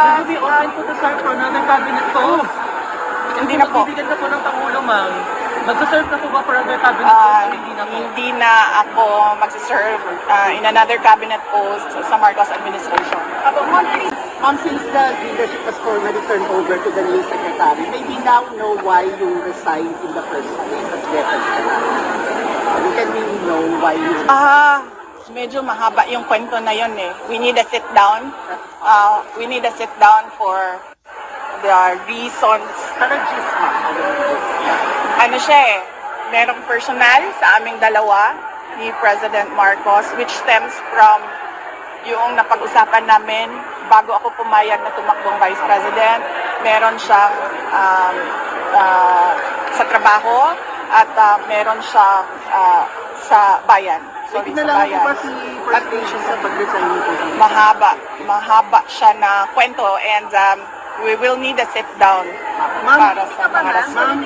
Will you be open po to serve for another cabinet post? Hindi na po. Bibigyan na po ng Pangulo, ma'am. Magsaserve na po ba for other cabinet Ah, post? Hindi na po. hindi na ako magsiserve ah, in another cabinet post sa Marcos administration. Ma'am, since the leadership has formally turned over to the new secretary, may we now know why you resigned in the first place as Deputy Secretary? We can really know why you Ah, medyo mahaba yung kwento na yun eh. We need a sit down. Ah, we need a sit down for the reasons. Ano siya eh, merong personal sa aming dalawa ni President Marcos which stems from yung napag-usapan namin bago ako pumayag na tumakbong Vice President. Meron siyang um, ah, sa trabaho at ah, meron siyang ah, sa bayan. Sorry, sa pinala po bayan. ba si First sa pag-resign niyo po? mahaba, mahaba siya na kwento and um, we will need a sit down para sa mga rason.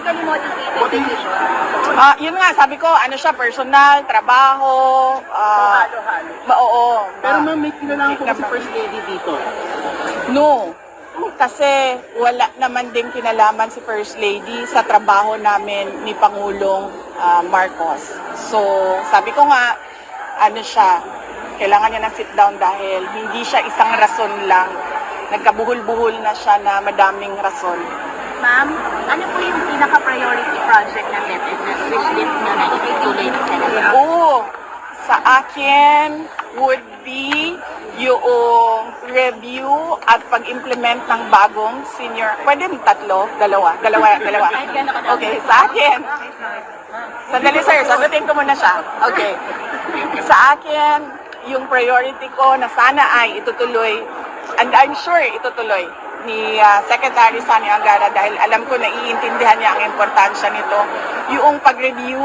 Ah, yun nga, sabi ko, ano siya, personal, trabaho, ah, ma- oo. Pero ma'am, may kinalaman ba si. First Lady dito? No. Kasi wala naman din kinalaman si First Lady sa trabaho namin ni Pangulong ah, Marcos. So, sabi ko nga, ano siya, kailangan niya ng sit down dahil hindi siya isang rason lang. Nagkabuhol-buhol na siya na madaming rason. Ma'am, ano po yung pinaka-priority project ng DepEd na wish list nyo na itutuloy ng Senate? Oo, sa akin would be yung review at pag-implement ng bagong senior, pwede tatlo, dalawa, dalawa, dalawa. Okay, sa akin. Sandali sir, sagutin ko muna siya. Okay. Sa akin, yung priority ko na sana ay itutuloy, and I'm sure itutuloy ni ah, Secretary Sani Angara dahil alam ko na iintindihan niya ang importansya nito, yung pag-review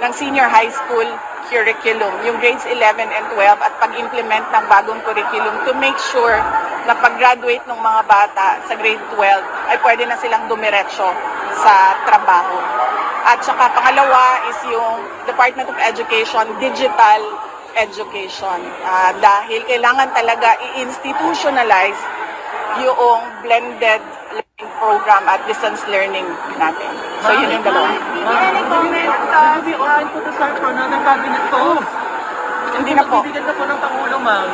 ng senior high school curriculum, yung grades 11 and 12 at pag-implement ng bagong curriculum to make sure na pag-graduate ng mga bata sa grade 12 ay pwede na silang dumiretso sa trabaho. At saka pangalawa is yung Department of Education Digital Education. Ah, dahil kailangan talaga i-institutionalize yung blended learning program at distance learning natin. So yun yung dalawa. Ma'am, comment, uh, will be open po to serve for another cabinet post? Hindi na po. Bibigyan na po ng Pangulo, ma'am.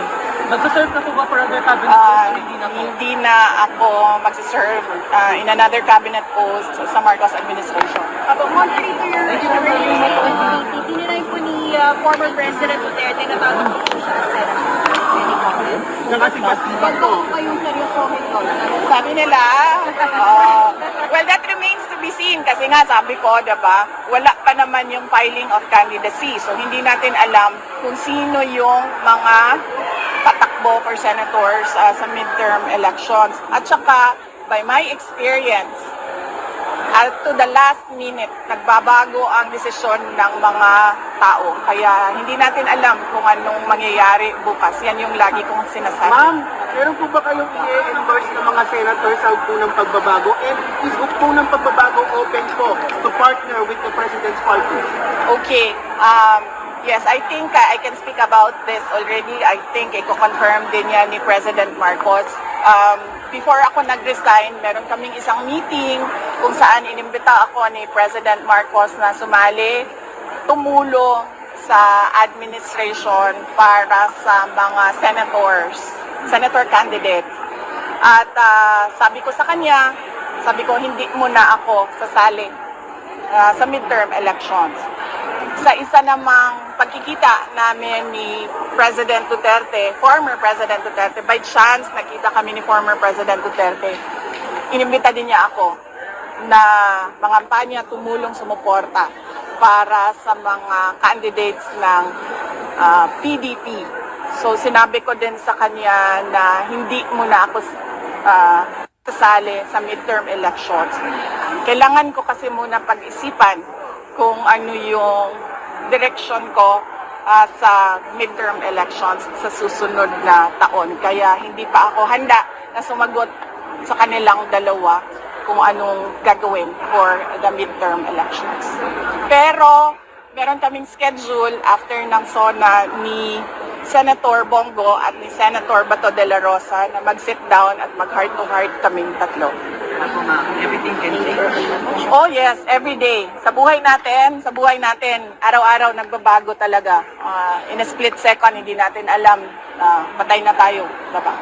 Magsaserve na po ba for other cabinet post? Hindi na po. hindi na ako magsiserve ah, in another cabinet post sa Marcos administration. About contrary to your responsibility, tinirahin po ni uh, former President Duterte na bago po siya Senate. Any comment? Dito. po kayong seryosohin ko. Sabi nila, ah, well, that remains to be seen kasi nga sabi ko, diba, wala pa naman yung filing of candidacy. So, hindi natin alam kung sino yung mga tatakbo for senators ah, sa midterm elections. At saka, by my experience, at to the last minute, nagbabago ang desisyon ng mga tao. Kaya hindi natin alam kung anong mangyayari bukas. Yan yung lagi kong sinasabi. Ma'am, meron po ba kayong i-endorse ng mga senator sa ng pagbabago? And is ng pagbabago open po to partner with the President's party? Okay. Um, yes, I think uh, I can speak about this already. I think i-confirm din yan ni President Marcos. Um, before ako nag-resign, meron kaming isang meeting kung saan inimbita ako ni President Marcos na sumali, tumulong sa administration para sa mga senators, senator candidates. At ah, sabi ko sa kanya, sabi ko hindi muna ako sasali uh, sa midterm elections. Sa isa namang pagkikita namin ni President Duterte, former President Duterte, by chance nakita kami ni former President Duterte, inimbita din niya ako na mangampanya tumulong sumuporta para sa mga candidates ng ah, PDP. So sinabi ko din sa kanya na hindi muna ako ah, sasali sa midterm elections. Kailangan ko kasi muna pag-isipan kung ano yung direction ko ah, sa midterm elections sa susunod na taon. Kaya hindi pa ako handa na sumagot sa kanilang dalawa kung anong gagawin for the midterm elections. Pero meron kaming schedule after ng SONA ni Senator Bongo at ni Senator Bato de la Rosa na mag-sit down at mag-heart to heart kaming tatlo. Everything can change. Oh yes, every day. Sa buhay natin, sa buhay natin, araw-araw nagbabago talaga. Ah, in a split second, hindi natin alam na patay na tayo. Diba?